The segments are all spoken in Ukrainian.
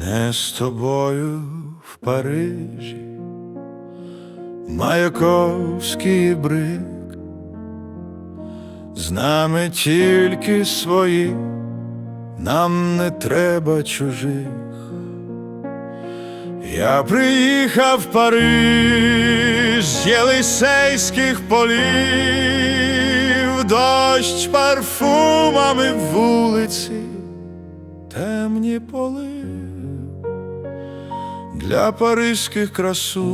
Не з тобою в Парижі, Маяковський брик, з нами тільки свої, нам не треба чужих. Я приїхав в Париж з Єлисейських полів, дощ парфумами вулиці, темні поли для паризьких красунь,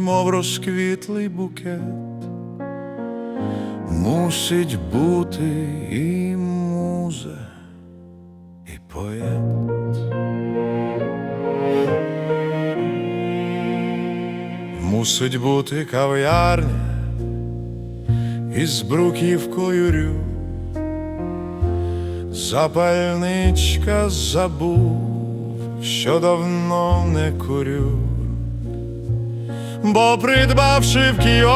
мов розквітлий букет, мусить бути і муза, і поет. Мусить бути кав'ярня із бруківкою рю, запальничка забув, що давно не курю, бо придбавши в кіоску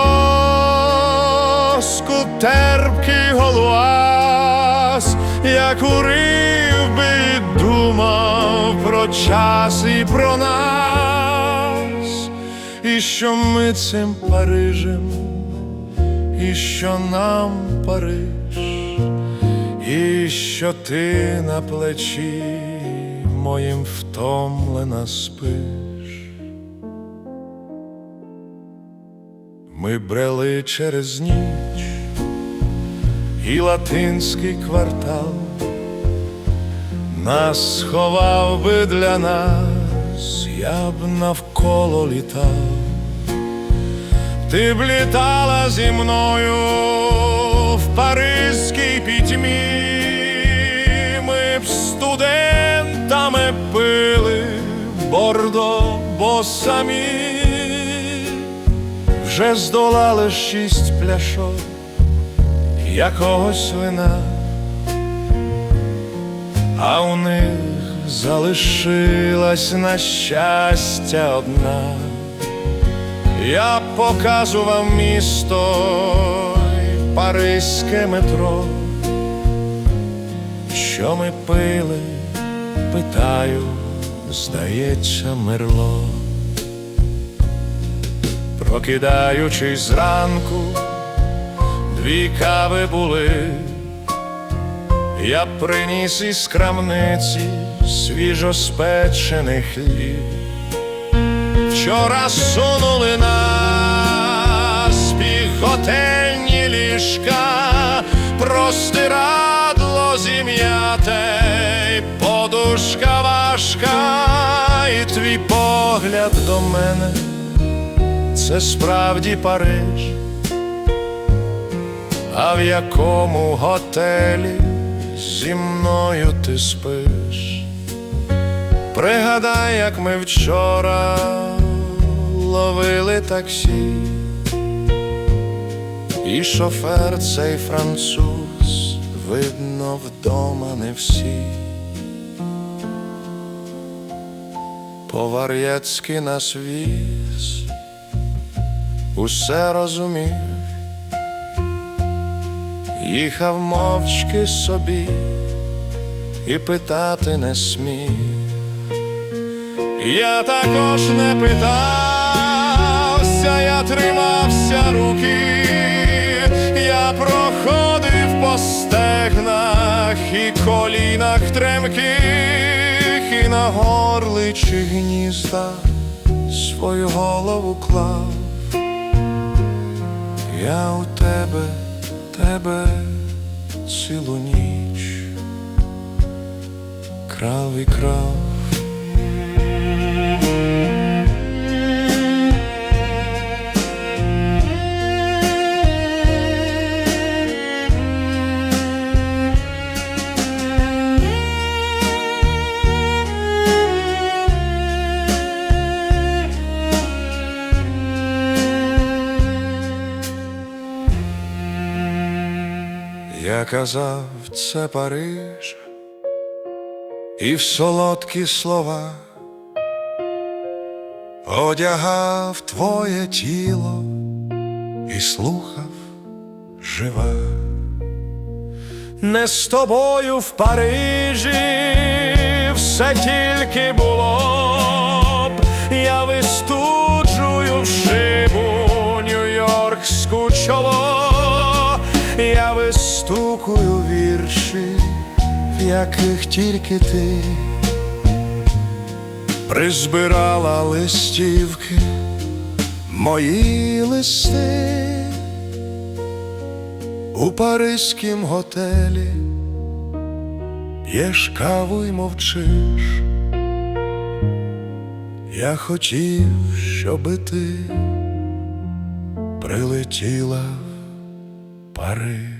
терпкий голуаз, я курив би думав про час і про нас, і що ми цим Парижем, і що нам Париж, і що ти на плечі моїм втомлена спиш. Ми брели через ніч і латинський квартал нас сховав би для нас, я б навколо літав. Ти б літала зі мною в паризькій бордо, бо самі вже здолали шість пляшок якогось вина, а у них залишилась на щастя одна. Я показував місто й паризьке метро, що ми пили, питаю, здається, мерло. Прокидаючись зранку, дві кави були, я приніс із крамниці свіжоспечений хліб. Вчора сунули нас піхотельні ліжка, простирадло зім'яте, важка, і твій погляд до мене, це справді Париж, а в якому готелі зі мною ти спиш? Пригадай, як ми вчора ловили таксі, і шофер цей француз, видно, вдома не всі. Повар'яцьки нас віз, усе розумів, їхав мовчки собі і питати не смів. Я також не питався, я тримався руки, я проходив по стегнах і колінах тремких, на горличі гнізда свою голову клав. Я у тебе, тебе цілу ніч крав і крав. Я казав, це Париж, і в солодкі слова одягав твоє тіло і слухав жива. Не з тобою в Парижі, все тільки було б, я вистуджую в шибу нью-йоркську чоло, я вистукую вірші, в яких тільки ти призбирала листівки, мої листи у паризькім готелі. П'єш каву й мовчиш. Я хотів, щоби ти прилетіла в Париж.